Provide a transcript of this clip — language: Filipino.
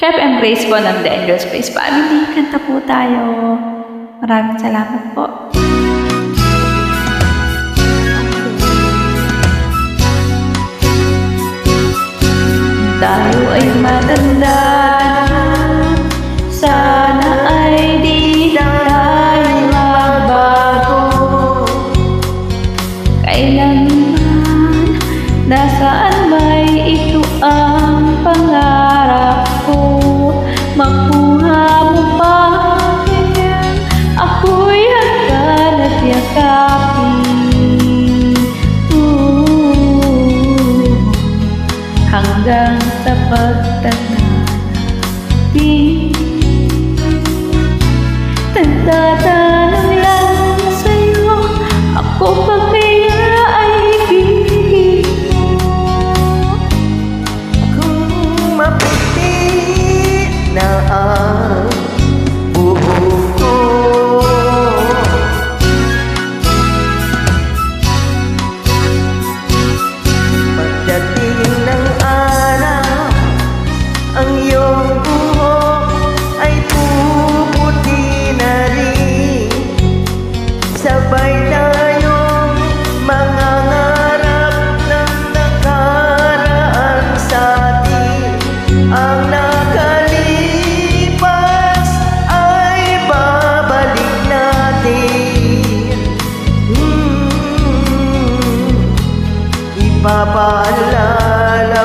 Kev and Grace po ng The Angels Space Family. Kanta po tayo. Maraming salamat po. Tayo ay matanda na. Sana ay di na tayo magbago. Kailanman, nasaan may ito ang pangarap ko. Makuha mo pa yan, ako'y hanggan at yakapin. Hanggang sa pagtanda natin. Ang iyong buhok ay puputi na rin. Sabay tayong mangangarap ng nakaraan sa atin. Ang nakalipas ay babalik natin. Hmm, Ipapaalala